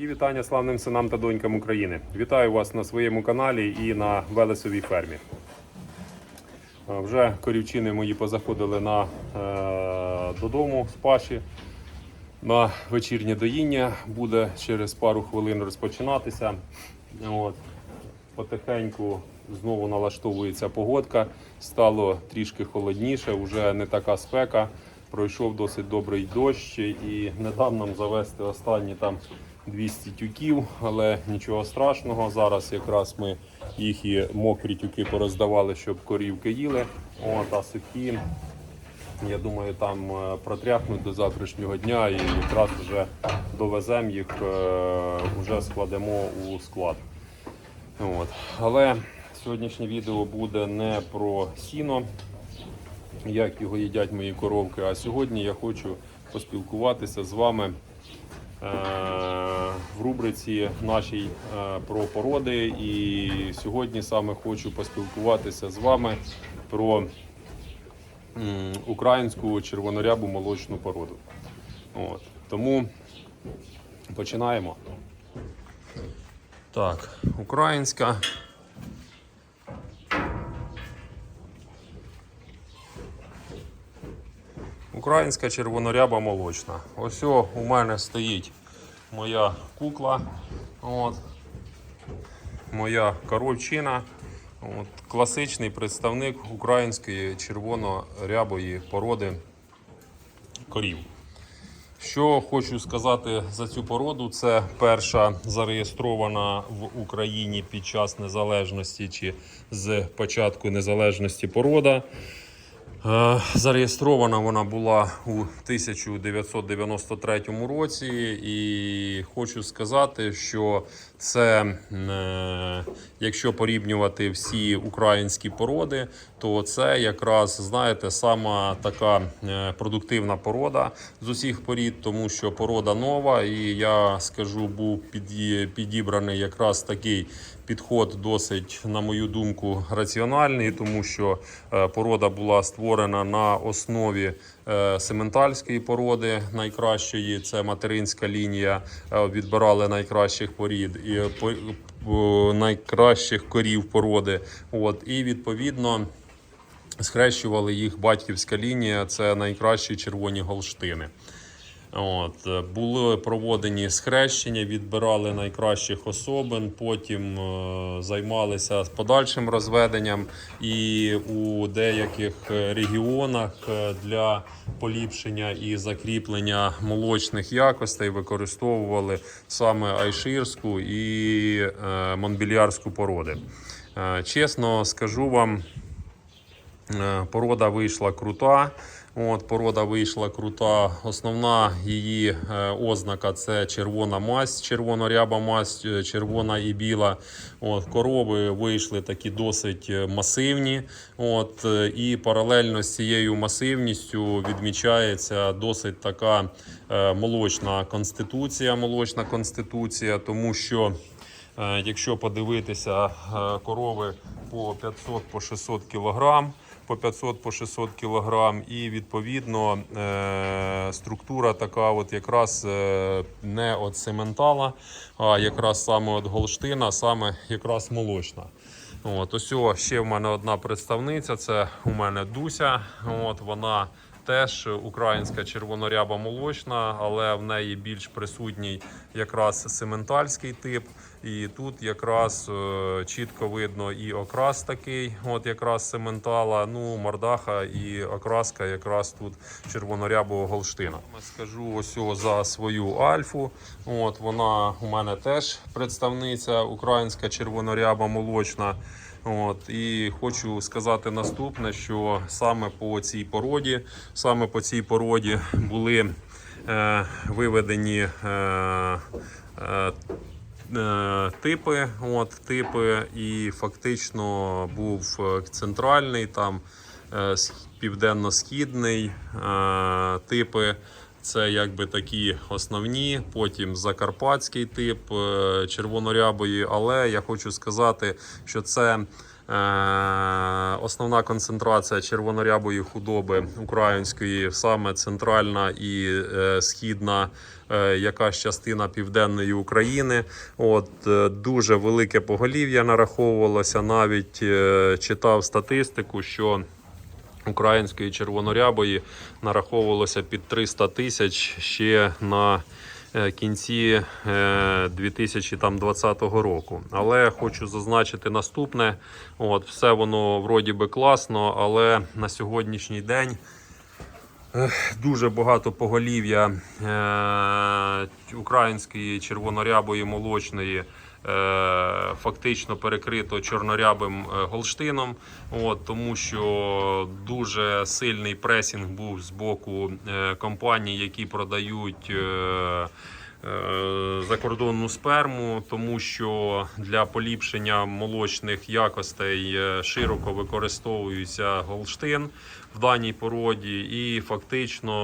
Мої вітання славним синам та донькам України. Вітаю вас на своєму каналі і на Велесовій фермі. Е, Вже корівчини мої позаходили на, е, додому з паші. На вечірнє доїння буде через пару хвилин розпочинатися. От. Потихеньку знову налаштовується погодка. Стало трішки холодніше, вже не така спека. Пройшов досить добрий дощ і не дав нам завести останні там 200 тюків, але нічого страшного. Зараз якраз ми їх і мокрі тюки пороздавали, щоб корівки їли. От, а сухі я думаю, там е, протряхнуть до завтрашнього дня і якраз вже довеземо їх, е, вже складемо у склад. От. Але сьогоднішнє відео буде не про сіно, як його їдять мої коровки. А сьогодні я хочу поспілкуватися з вами в рубриці нашій е, про породи. І сьогодні саме хочу поспілкуватися з вами про українську червонорябу молочну породу. От. Тому починаємо. Так, українська. Українська червоноряба молочна. Ось о, у мене стоїть моя кукла. От. Моя коровчина. От, класичний представник української червонорябої породи корів. Що хочу сказати за цю породу, це перша зареєстрована в Україні під час незалежності чи з початку незалежності порода. Е, Зареєстрована вона була у 1993 році, і хочу сказати, що це, е, якщо порівнювати всі українські породи, то це якраз знаєте сама така е, продуктивна порода з усіх порід, тому що порода нова, і я скажу, був піді- підібраний якраз такий підход досить, на мою думку, раціональний, тому що е, порода була створена на основі сементальської породи найкращої. Це материнська лінія. Е, Відбирали найкращих порід і е, найкращих корів породи. От і відповідно. Схрещували їх батьківська лінія, це найкращі червоні голштини. От, е, були проводені схрещення, відбирали найкращих особин, потім е, займалися подальшим розведенням, і у деяких е, регіонах е, для поліпшення і закріплення молочних якостей використовували саме айширську і е, монбільярську породи. Е, чесно скажу вам, Е, Порода вийшла крута. От, порода вийшла крута. Основна її е, ознака це червона масть, червоноряба масть, е, червона і біла. От, корови вийшли такі досить е, масивні. От, і паралельно з цією масивністю відмічається досить така молочна конституція. Молочна конституція, тому що Якщо подивитися корови по 500 по 600 кг, по 500 по 600 кг, і відповідно е, структура така, от якраз е, не от сементала, а якраз саме от голштина, саме якраз молочна. От, ось ще в мене одна представниця. Це у мене Дуся. От вона теж українська червоноряба молочна, але в неї більш присутній якраз сементальський тип. І тут якраз е, чітко видно і окрас такий, от якраз сементала, ну мордаха і окраска якраз тут червонорябого голштина. Скажу ось за свою альфу. От вона у мене теж представниця українська червоноряба молочна. От і хочу сказати наступне, що саме по цій породі, саме по цій породі були е, виведені. Е, е, е, Типи, от типи, і фактично був е, центральний, там е, південно-східний типи. Це якби такі основні. Потім закарпатський тип е, червонорябої. Але я хочу сказати, що це Е, Основна концентрація червонорябої худоби української саме центральна і е, східна якась частина південної України. От дуже велике поголів'я нараховувалося. Навіть читав статистику, що української червонорябої нараховувалося під 300 тисяч ще на е, кінці е, 2020 року. Але хочу зазначити наступне: от все воно вроді би класно, але на сьогоднішній день. Дуже багато поголів'я е, української червонорябої молочної е, фактично перекрито чорнорябим е, голштином, от, тому що дуже сильний пресінг був з боку е, компаній, які продають. Е, е, Закордонну сперму, тому що для поліпшення молочних якостей е, широко використовується голштин в даній породі, і фактично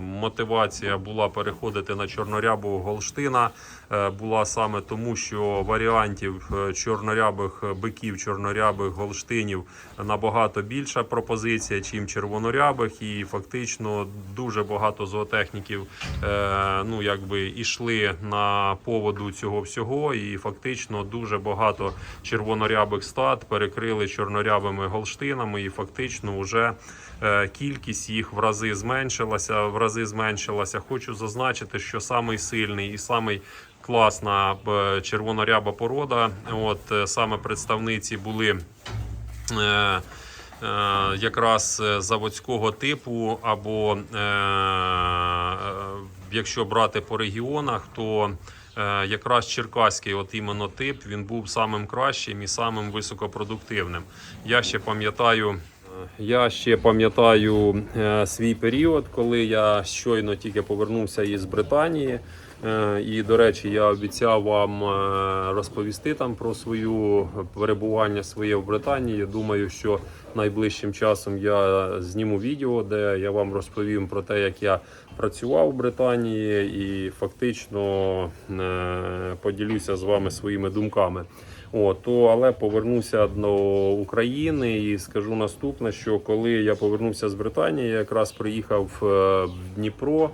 мотивація була переходити на чорнорябого голштина. е, Була саме тому, що варіантів е, чорнорябих биків, чорнорябих голштинів набагато більша пропозиція, чим червонорябих, і фактично дуже багато зоотехніків е, ну якби ішли на поводу цього всього, і фактично дуже багато червонорябих стад перекрили чорнорябими голштинами, і фактично вже е, кількість їх в рази зменшилася. В рази зменшилася. Хочу зазначити, що самий сильний і самий класна е, червоноряба порода. От е, саме представниці були. Якраз заводського типу, або якщо брати по регіонах, то якраз черкаський, от іменно тип, він був самим кращим і самим високопродуктивним. Я ще пам'ятаю. Я ще пам'ятаю е, свій період, коли я щойно тільки повернувся із Британії. Е, І, до речі, я обіцяв вам е, розповісти там про свою перебування своє в Британії. Думаю, що найближчим часом я зніму відео, де я вам розповім про те, як я працював в Британії, і фактично поділюся з вами своїми думками. О, то, але повернуся до України і скажу наступне: що коли я повернувся з Британії, я якраз приїхав е, в Дніпро,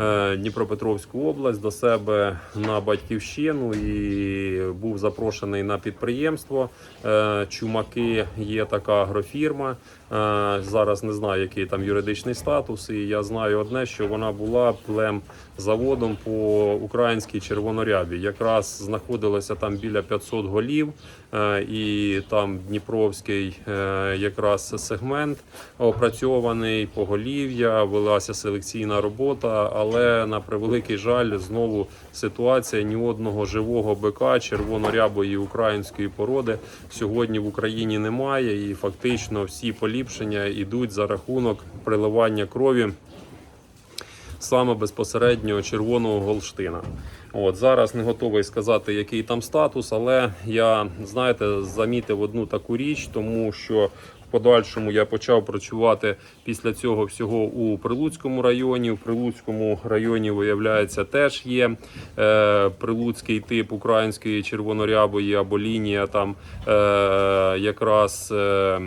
е, Дніпропетровську область до себе на батьківщину і був запрошений на підприємство. Е, Чумаки є така агрофірма. Е, Зараз не знаю, який там юридичний статус. І я знаю одне, що вона була плем заводом по українській червонорябі. Якраз знаходилося там біля 500 голів, е, і там Дніпровський е, якраз сегмент опрацьований поголів'я, велася селекційна робота, але на превеликий жаль, знову ситуація ні одного живого бика червонорябої української породи сьогодні в Україні немає, і фактично всі поліпшення йдуть за рахунок приливання крові саме безпосередньо червоного голштина. От зараз не готовий сказати, який там статус, але я знаєте, замітив одну таку річ, тому що подальшому я почав працювати після цього всього у Прилуцькому районі. В Прилуцькому районі виявляється теж є е, прилуцький тип української червонорябої або лінія там е, якраз е, е,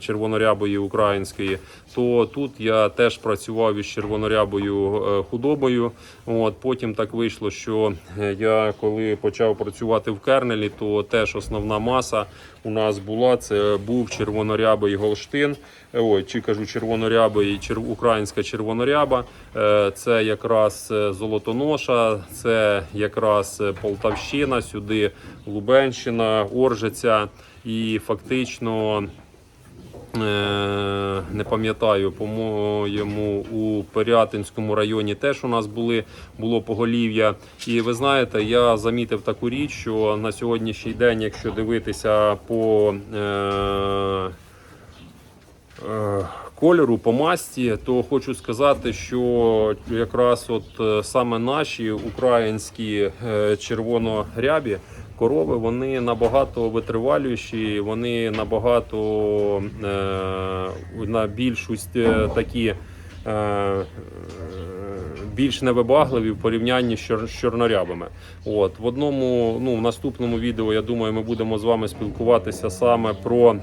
червонорябої української. То тут я теж працював із червонорябою е, худобою. От потім так вийшло, що е, я коли почав працювати в Кернелі, то теж основна маса у нас була це був червонорябий голштин. Е, Ой, чи кажу червонорябий чер... українська червоноряба. Це якраз золотоноша, це якраз Полтавщина, сюди Лубенщина, Оржиця. І фактично не пам'ятаю, по-моєму, у Пирятинському районі теж у нас були було поголів'я. І ви знаєте, я замітив таку річ, що на сьогоднішній день, якщо дивитися по е, е, кольору, по масті, то хочу сказати, що якраз от е, саме наші українські е, червонорябі корови вони набагато витриваліші, вони набагато е, на більшість е, такі. е, більш невибагливі в порівнянні з чорнорябами. От в одному, ну в наступному відео, я думаю, ми будемо з вами спілкуватися саме про.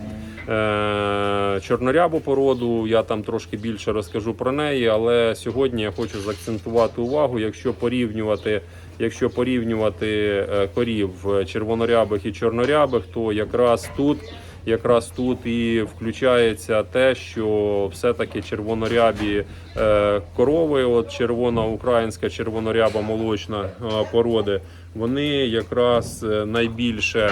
Е, чорнорябу породу, я там трошки більше розкажу про неї, але сьогодні я хочу заакцентувати увагу, якщо порівнювати, якщо порівнювати е, корів червонорябих і чорнорябих, то якраз тут. Якраз тут і включається те, що все-таки червонорябі е, корови, от червона українська червоноряба молочна е, породи, вони якраз е, найбільше е,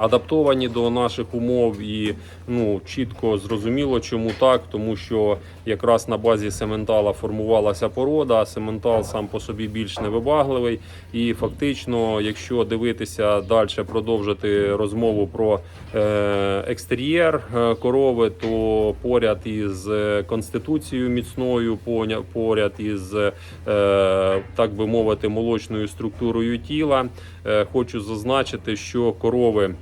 адаптовані до наших умов і ну чітко зрозуміло, чому так, тому що якраз на базі сементала формувалася порода, а сементал сам по собі більш невибагливий. І фактично, якщо дивитися далі, продовжити розмову про е, екстер'єр е, корови, то поряд із е, конституцією міцною, поряд із так би мовити, молочною структурою тіла, хочу зазначити, що корови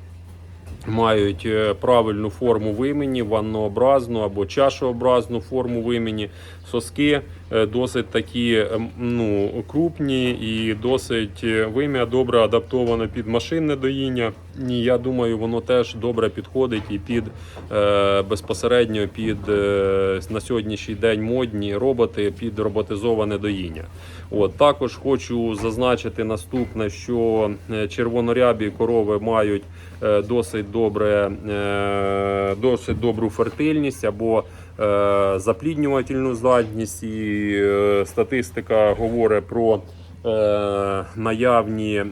мають е, правильну форму вимені, ваннообразну або чашообразну форму вимені. Соски досить такі ем, ну, крупні і досить е, вим'я добре адаптоване під машинне доїння. І я думаю, воно теж добре підходить і під е, безпосередньо під е, на сьогоднішній день модні роботи під роботизоване доїння. От також хочу зазначити наступне, що е, червонорябі корови мають е, досить добре, е, досить добру фертильність або е, запліднювательну здатність, і е, статистика говорить про. е, Наявні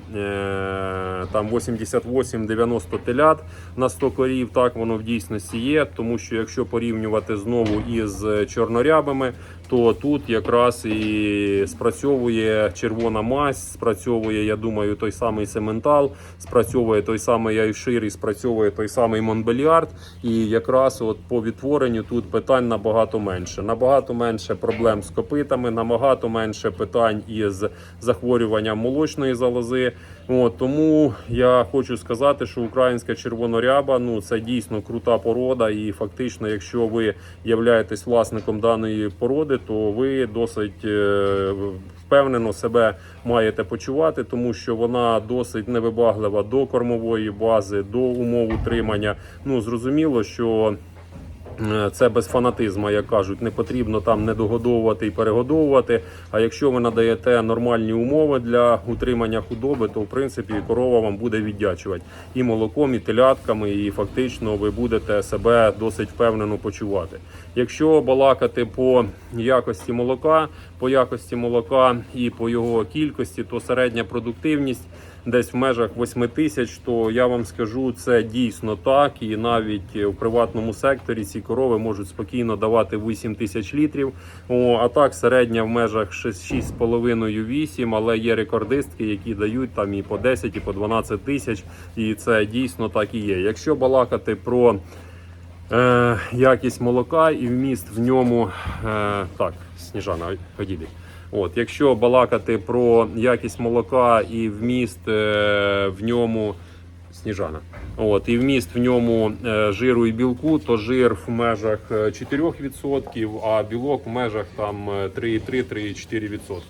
там 88-90 телят на 100 корів, так воно в дійсності є. Тому що якщо порівнювати знову із чорнорябими, то тут якраз і спрацьовує червона мазь, спрацьовує, я думаю, той самий сементал, спрацьовує той самий айшир і спрацьовує той самий Монбельярд. І якраз от по відтворенню тут питань набагато менше. Набагато менше проблем з копитами, набагато менше питань із захворюванням молочної залози. От, тому я хочу сказати, що українська червоноряба ну це дійсно крута порода, і фактично, якщо ви являєтесь власником даної породи, то ви досить е, впевнено себе маєте почувати, тому що вона досить невибаглива до кормової бази, до умов утримання. Ну зрозуміло, що. Е, Це без фанатизму, як кажуть, не потрібно там не догодовувати і перегодовувати. А якщо ви надаєте нормальні умови для утримання худоби, то в принципі корова вам буде віддячувати і молоком, і телятками, і фактично ви будете себе досить впевнено почувати. Якщо балакати по якості молока, по якості молока і по його кількості, то середня продуктивність десь в межах 8 тисяч, то я вам скажу, це дійсно так. І навіть в приватному секторі ці корови можуть спокійно давати 8 тисяч літрів. О, а так середня в межах 6,5-8, але є рекордистки, які дають там і по 10, і по 12 тисяч. І це дійсно так і є. Якщо балакати про е, якість молока і вміст в ньому, е, так, Сніжана, одійди. От, якщо балакати про якість молока і вміст е, в ньому сніжана. От, і вміст в ньому е, жиру і білку, то жир в межах е, 4%, а білок в межах там е, 3,3-3,4%.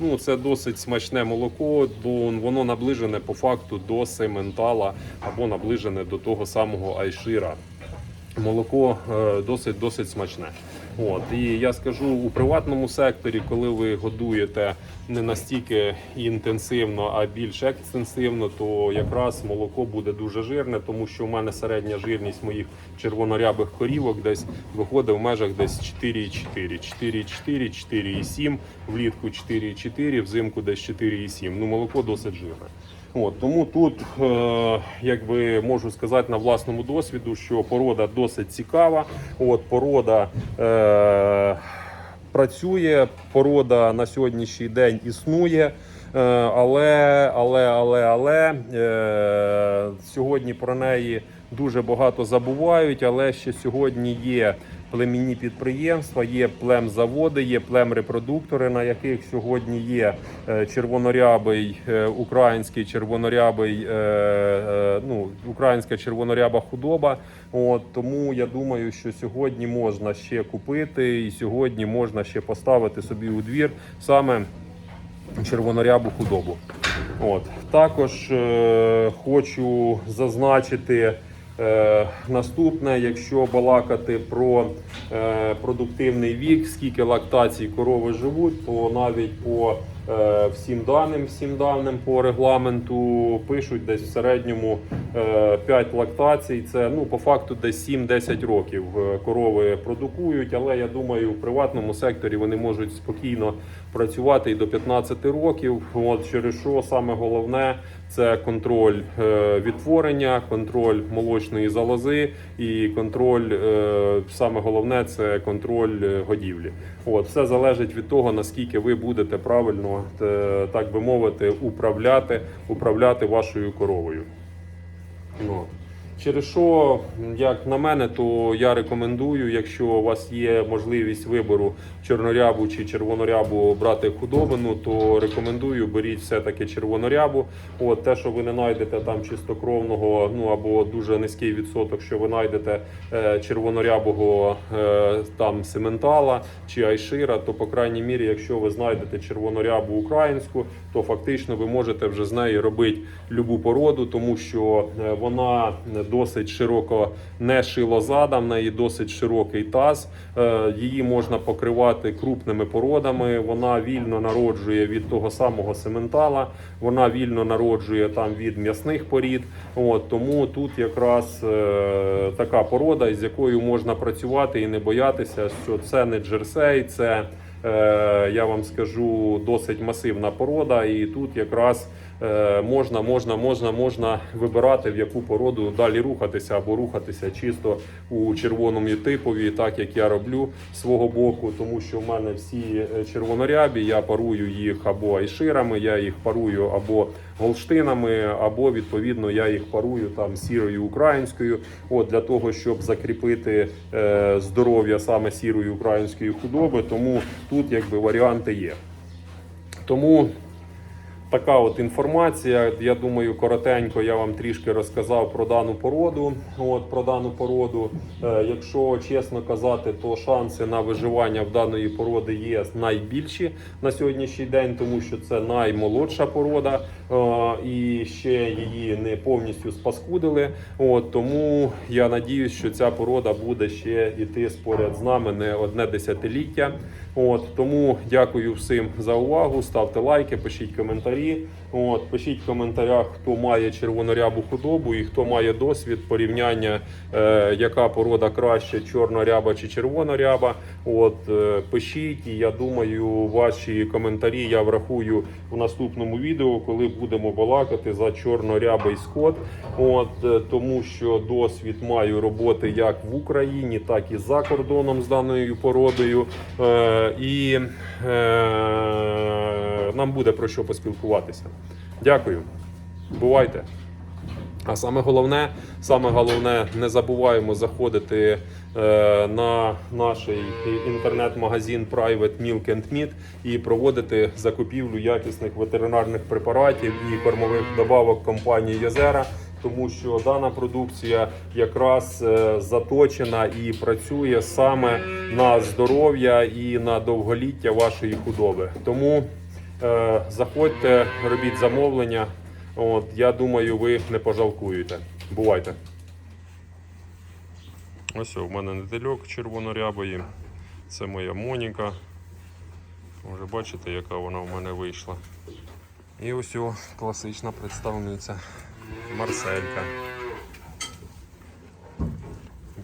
Ну, це досить смачне молоко, бо воно наближене по факту до сементала або наближене до того самого айшира молоко е, досить досить смачне. От і я скажу у приватному секторі, коли ви годуєте не настільки інтенсивно, а більш екстенсивно, то якраз молоко буде дуже жирне, тому що в мене середня жирність моїх червонорябих корівок десь виходить в межах десь 4,4, 4,4, 4,7, влітку 4,4, взимку десь 4,7. Ну молоко досить жирне. От, тому тут, е, якби можу сказати на власному досвіду, що порода досить цікава. От, порода е, працює, порода на сьогоднішній день існує. Е, але, але, але, але е, сьогодні про неї дуже багато забувають, але ще сьогодні є племінні підприємства, є племзаводи, є племрепродуктори, на яких сьогодні є е, червонорябий е, український червонорябий, е, ну, українська червоноряба худоба. От тому я думаю, що сьогодні можна ще купити, і сьогодні можна ще поставити собі у двір саме червонорябу худобу. От. Також е, хочу зазначити наступне, якщо балакати про е, продуктивний вік, скільки лактацій корови живуть, то навіть по е, всім даним, всім даним по регламенту пишуть десь в середньому е, 5 лактацій. Це ну по факту десь 7-10 років е, корови продукують, але я думаю, в приватному секторі вони можуть спокійно працювати і до 15 років. От через що саме головне це контроль е, відтворення, контроль молочної залози і контроль, е, саме головне це контроль е, годівлі. От все залежить від того наскільки ви будете правильно, так би мовити, управляти, управляти вашою коровою. Ну. Через що, як на мене, то я рекомендую, якщо у вас є можливість вибору чорнорябу чи червонорябу брати худобину, то рекомендую беріть все-таки червонорябу. От те, що ви не знайдете там чистокровного, ну або дуже низький відсоток, що ви знайдете е, червонорябого е, там сементала чи айшира, то по крайній мірі, якщо ви знайдете червонорябу українську, то фактично ви можете вже з неї робити любу породу, тому що е, вона досить широко не шилозада, в неї досить широкий таз. Е, Її можна покривати крупними породами. Вона вільно народжує від того самого сементала, вона вільно народжує там від м'ясних порід. От тому тут якраз е, така порода, з якою можна працювати і не боятися, що це не джерсей, це. Е, я вам скажу досить масивна порода, і тут якраз можна, можна, можна, можна вибирати в яку породу далі рухатися або рухатися чисто у червоному типові, так як я роблю свого боку, тому що в мене всі е, червонорябі, я парую їх або айширами, я їх парую або голштинами, або відповідно я їх парую там сірою українською. От для того, щоб закріпити е, здоров'я саме сірої української худоби. Тому тут якби варіанти є. Тому така от інформація. Я думаю, коротенько я вам трішки розказав про дану породу. От про дану породу. Е, якщо чесно казати, то шанси на виживання в даної породи є найбільші на сьогоднішній день, тому що це наймолодша порода, і ще її не повністю спаскудили. От тому я надіюсь, що ця порода буде ще йти споряд з нами не одне десятиліття. От тому дякую всім за увагу. Ставте лайки, пишіть коментарі. От пишіть в коментарях, хто має червонорябу худобу і хто має досвід порівняння, е, яка порода краще, чорноряба чи червоноряба. От е, пишіть, і я думаю, ваші коментарі я врахую в наступному відео, коли будемо балакати за чорнорябий скот. От е, тому що досвід маю роботи як в Україні, так і за кордоном з даною породою. Е, і е, нам буде про що поспілкуватися. Дякую. Бувайте. А саме головне, саме головне, не забуваємо заходити на наш інтернет-магазин Private Milk and Meat і проводити закупівлю якісних ветеринарних препаратів і кормових добавок компанії Єзера. Тому що дана продукція якраз е, заточена і працює саме на здоров'я і на довголіття вашої худоби. Тому е, заходьте, робіть замовлення. От, я думаю, ви не пожалкуєте. Бувайте. Ось у мене недельок червонорябої. Це моя Моніка. Вже бачите, яка вона в мене вийшла. І ось о, класична представниця Марселька.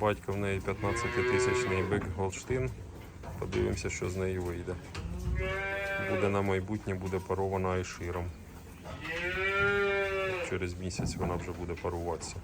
Батько в неї 15-тисячний бик Голштин. Подивимося, що з неї вийде. Буде на майбутнє, буде парована айширом. Через місяць вона вже буде паруватися.